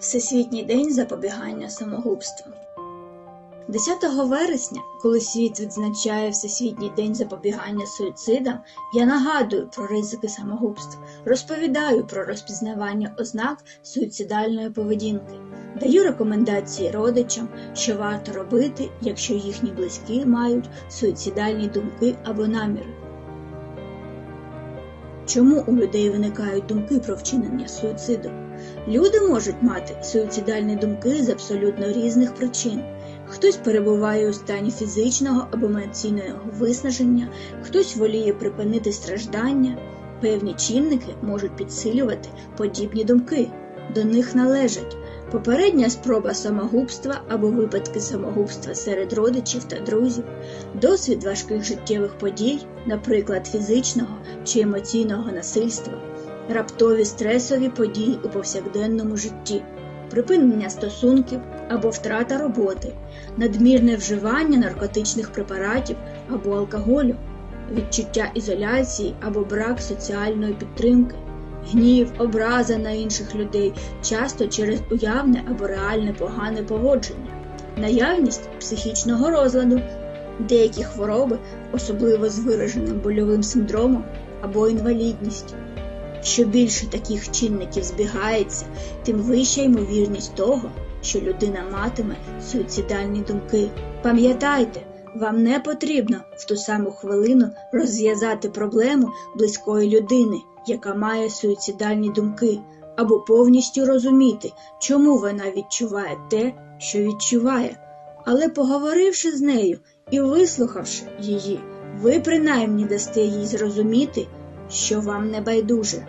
Всесвітній день запобігання самогубству. 10 вересня, коли світ відзначає Всесвітній день запобігання суїцидам, я нагадую про ризики самогубств, розповідаю про розпізнавання ознак суїцидальної поведінки, даю рекомендації родичам, що варто робити, якщо їхні близькі мають суїцидальні думки або наміри. Чому у людей виникають думки про вчинення суїциду? Люди можуть мати суїцидальні думки з абсолютно різних причин. Хтось перебуває у стані фізичного або емоційного виснаження, хтось воліє припинити страждання. Певні чинники можуть підсилювати подібні думки. До них належать попередня спроба самогубства або випадки самогубства серед родичів та друзів, досвід важких життєвих подій, наприклад, фізичного чи емоційного насильства, раптові стресові події у повсякденному житті, припинення стосунків або втрата роботи, надмірне вживання наркотичних препаратів або алкоголю, відчуття ізоляції або брак соціальної підтримки, гнів, образа на інших людей, часто через уявне або реальне погане поводження, наявність психічного розладу, деякі хвороби, особливо з вираженим больовим синдромом або інвалідність. Що більше таких чинників збігається, тим вища ймовірність того, що людина матиме суїцидальні думки. Пам'ятайте, вам не потрібно в ту саму хвилину розв'язати проблему близької людини, яка має суїцидальні думки, або повністю розуміти, чому вона відчуває те, що відчуває. Але поговоривши з нею і вислухавши її, ви принаймні дасте їй зрозуміти, що вам не байдуже.